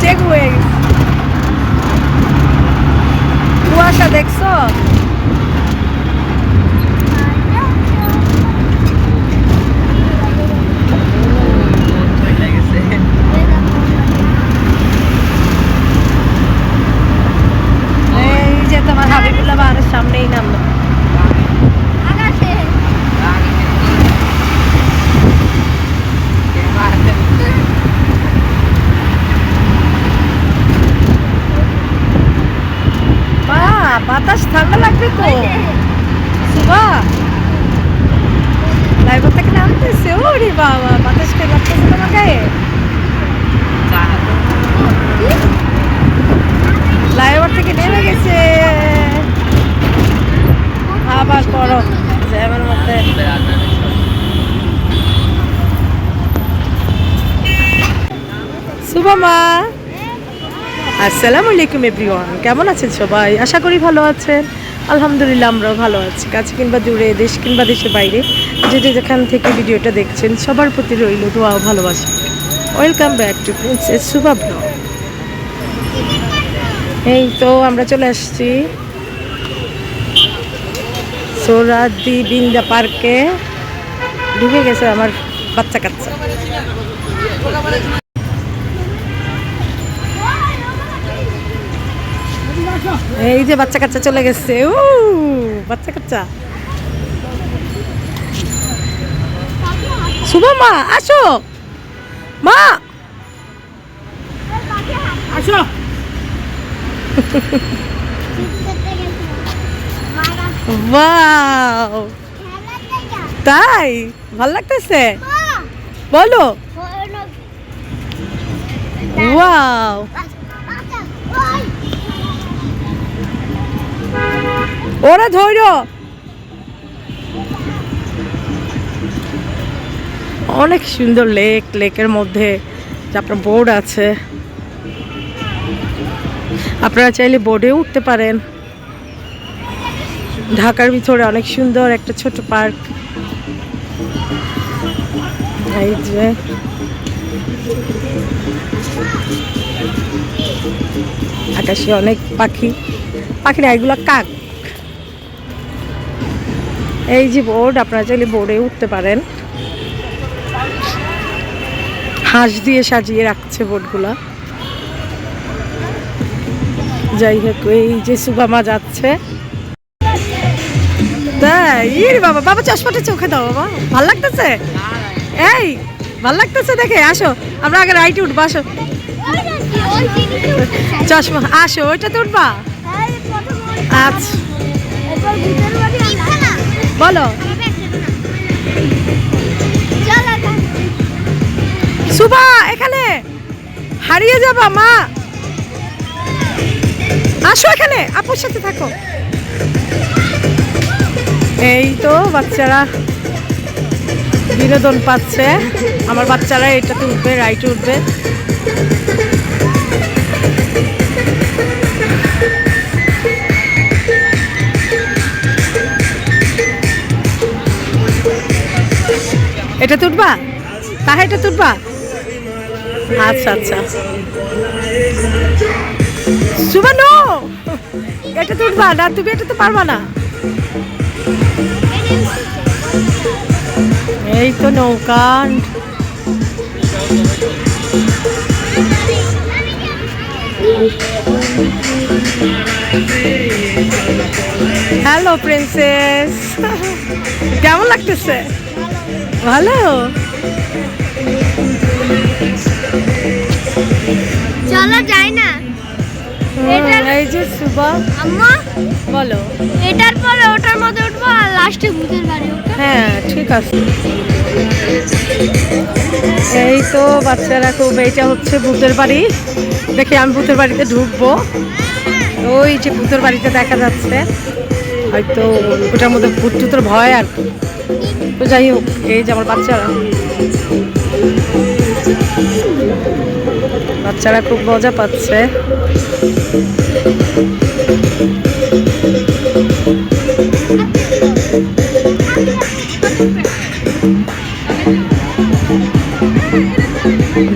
Check হয়ে গেছে কুয়াশা দেখছ এই যে তোমার হাবিবুল্লাহ বাহারের সামনেই নামলো বা বাতাস ঠান্ডা লাগবে তো সুবা লাইভার থেকে নামতেছে ওরে বাবা বাতাস কে লাগতেছে তোমার গায়ে ফ্লাইওভার থেকে নেমে গেছে আবার করো জ্যামের মধ্যে সুবামা আসসালামু আলাইকুম এভরিওয়ান, কেমন আছেন সবাই? আশা করি ভালো আছেন। আলহামদুলিল্লাহ আমরাও ভালো আছি। কাছে কিংবা দূরে, দেশ কিংবা দেশের বাইরে, যে যে যেখান থেকে ভিডিওটা দেখছেন, সবার প্রতি রইল দোয়া ভালোবাসা। Welcome back to princess Suba blog এই তো আমরা চলে আসছি সোরাদি বিন্দা পার্কে। ঢুকে গেছে আমার বাচ্চা কাচ্চা। এই যে বাচ্চা কাচ্চা চলে গেছে ও বাচ্চা কাচ্চা। শুভ মা আসো। মা। আসো। ওয়াও। তাই ভালো লাগতেছে? বলো। ওয়াও। ওরা ধৈর্য। অনেক সুন্দর লেক, লেকের মধ্যে আপনার বোর্ড আছে। আপনারা চাইলে বোর্ডেও উঠতে পারেন। ঢাকার ভিতরে অনেক সুন্দর একটা ছোট পার্ক। যে। আকাশে অনেক পাখি। পাখি না এগুলো কাক। এই যে বোর্ড আপনারা চাইলে বোর্ডে উঠতে পারেন। হাঁস দিয়ে সাজিয়ে রাখছে বোর্ডগুলা। যাই হোক এই যে সুবামা যাচ্ছে। তাই বাবা বাবা চশমাটা চোখে দাও বাবা। ভালো লাগতেছে? এই ভালো লাগতেছে দেখে আসো। আমরা আগে রাইটে উঠবো আসো। চশমা আসো ওইটাতে উঠবা? আচ্ছা। বলো। সুবা এখানে। হারিয়ে যাবা, মা। আসো এখানে, আপুর সাথে থাকো। এই তো বাচ্চারা বিনোদন পাচ্ছে। আমার বাচ্চারা এটাতে উঠবে রাইটে উঠবে। এটা তুটবা তাহলে এটা তুটবা আচ্ছা আচ্ছা। সুবানো এটা তুটবা না, তুমি এটা তো পারবা না। এই তো নৌকা। Hello, princess. কেমন লাগতেছে? ভালো। চলো যাই না। এই যে সুবা আম্মা বলো। এটার পরে ওটার মধ্যে উঠবো আর লাস্টে ভূতের বাড়ি হ্যাঁ ঠিক আছে। এই তো বাচ্চারা খুব এইটা হচ্ছে ভূতের বাড়ি। দেখি আমি ভূতের বাড়িতে ঢুকবো। ওই যে ভূতের বাড়িতে দেখা যাচ্ছে। হয়তো ওটার মধ্যে ভূত ভয় আর কি। তো যাই হোক, এই যে আমার বাচ্চারা। বাচ্চারা খুব মজা পাচ্ছে।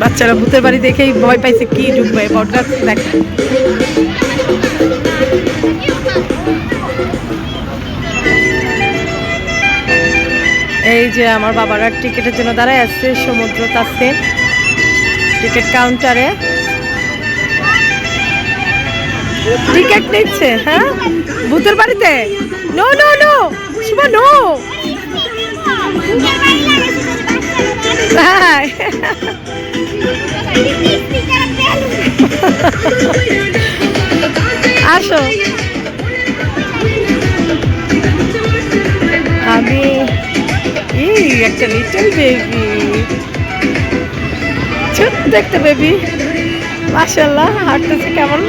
বাচ্চারা ভূতের বাড়ি দেখেই ভয় পাইছে, কি ঢুকবে, বটগাছ, দেখ। এই যে আমার বাবারা টিকিটের জন্য দাঁড়ায় আছে, সমুদ্র কাছে। টিকিট কাউন্টারে। টিকিট নিচ্ছে হ্যাঁ? ভূতের বাড়িতে? No no no Shubho no আসো। আমি একটা লিটল বেবি ছোট্ট একটা বেবি মাশাল্লাহ হাঁটতেছে কেমন?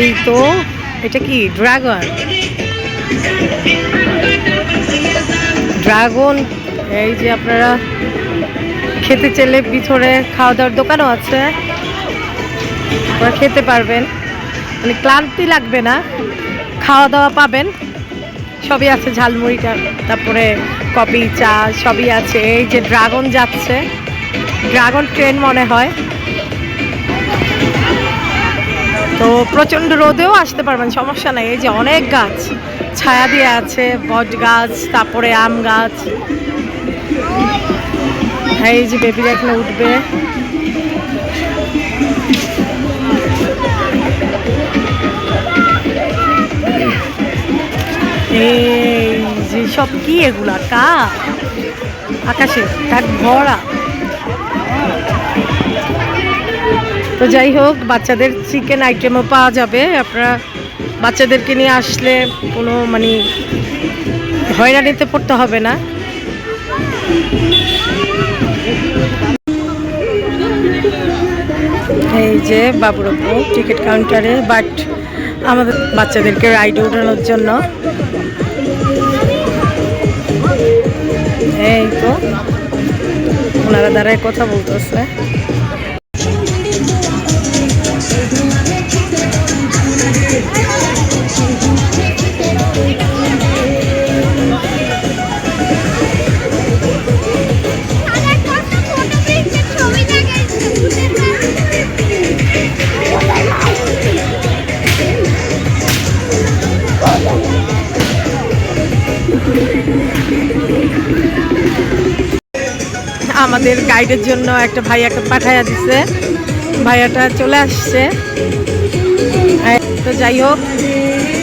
এই তো, এটা কি ড্রাগন ড্রাগন এই যে আপনারা খেতে চাইলে ভিতরে খাওয়া দাওয়ার দোকানও আছে। আপনারা খেতে পারবেন। মানে ক্লান্তি লাগবে না। খাওয়া দাওয়া পাবেন। সবই আছে ঝালমুড়িটা, তারপরে কফি, চা, সবই আছে। এই যে ড্রাগন যাচ্ছে। ড্রাগন ট্রেন মনে হয়। তো প্রচণ্ড রোদেও আসতে পারবেন, সমস্যা নাই। এই যে অনেক গাছ, ছায়া দিয়ে আছে, বট গাছ, তারপরে আম গাছ। এই যে বেবিরা এখানে উঠবে। এই সব কি এগুলা? কা আকাশে তার ভরা। তো যাই হোক, বাচ্চাদের চিকেন আইটেমও পাওয়া যাবে। আপনারা বাচ্চাদেরকে নিয়ে আসলে কোনো মানে হয়রানিতে পড়তে হবে না। এই যে বাবুরপ্পু টিকিট কাউন্টারে বাট আমাদের বাচ্চাদেরকে রাইডে ওঠানোর জন্য। এই তো, ওনারা দাঁড়ায় কথা বলতেছে। আমাদের গাইডের জন্য একটা ভাইয়াকে পাঠাইয়া দিছে। ভাইয়াটা চলে আসছে। তো যাই হোক,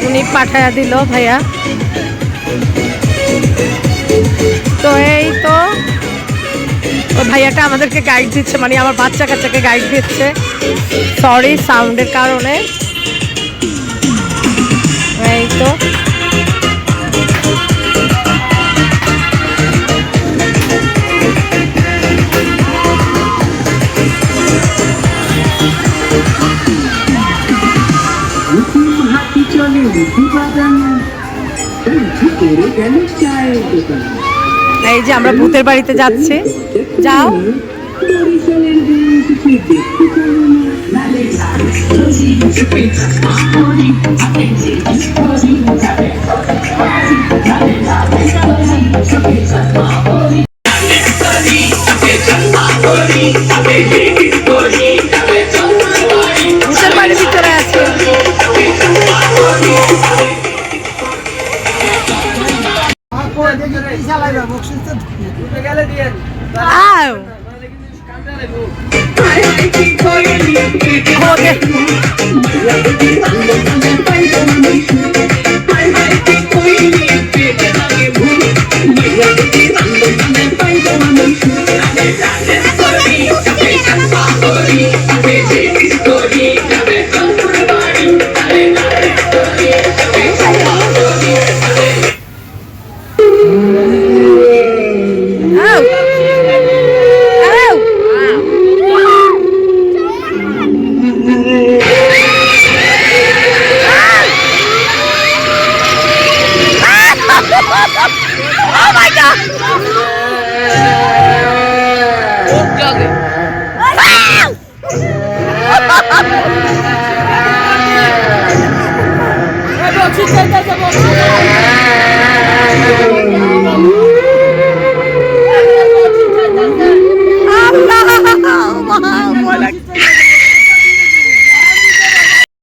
উনি পাঠাইয়া দিল ভাইয়া। তো এই তো ও ভাইয়াটা আমাদেরকে গাইড দিচ্ছে মানে আমার বাচ্চা কাচ্চাকে গাইড দিচ্ছে। সরি সাউন্ডের কারণে। এই তো। এই যে আমরা ভূতের বাড়িতে যাচ্ছি। যাও। ও ugly.